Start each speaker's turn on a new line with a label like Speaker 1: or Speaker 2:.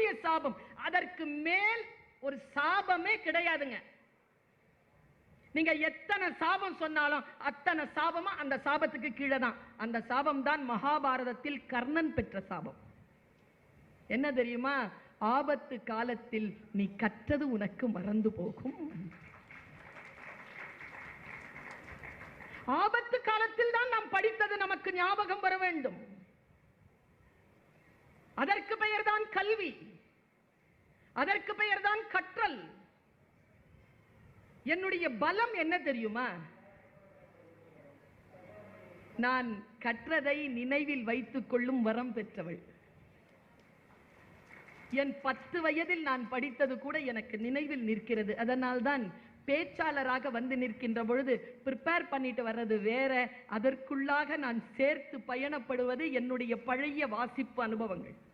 Speaker 1: பெரிய சாபம். அதற்கு மேல் ஒரு சாபமே கிடையாதுங்க. நீங்க எத்தனை சாபம் சொன்னாலும் அத்தனை சாபமா அந்த சாபத்துக்கு கீழே தான். அந்த சாபம் தான் மகாபாரதத்தில் கர்ணன் பெற்ற சாபம். என்ன தெரியுமா? ஆபத்து காலத்தில் நீ கற்றது உனக்கு மறந்து போகும். ஆபத்து காலத்தில் தான் நாம் படித்தது நமக்கு ஞாபகம் வர வேண்டும். அதற்கு பெயர் கல்வி. அதற்கு பெயர்தான் கற்றல். என்னுடைய பலம் என்ன தெரியுமா? நான் கற்றதை நினைவில் வைத்துக் கொள்ளும் வரம் பெற்றவள். என் பத்து வயதில் நான் படித்தது கூட எனக்கு நினைவில் நிற்கிறது. அதனால்தான் பேச்சாளராக வந்து நிற்கின்ற பொழுது ப்ரிப்பேர் பண்ணிட்டு வர்றது வேற. அதற்குள்ளாக நான் சேர்த்து பயணப்படுவது என்னுடைய பழைய வாசிப்பு அனுபவங்கள்.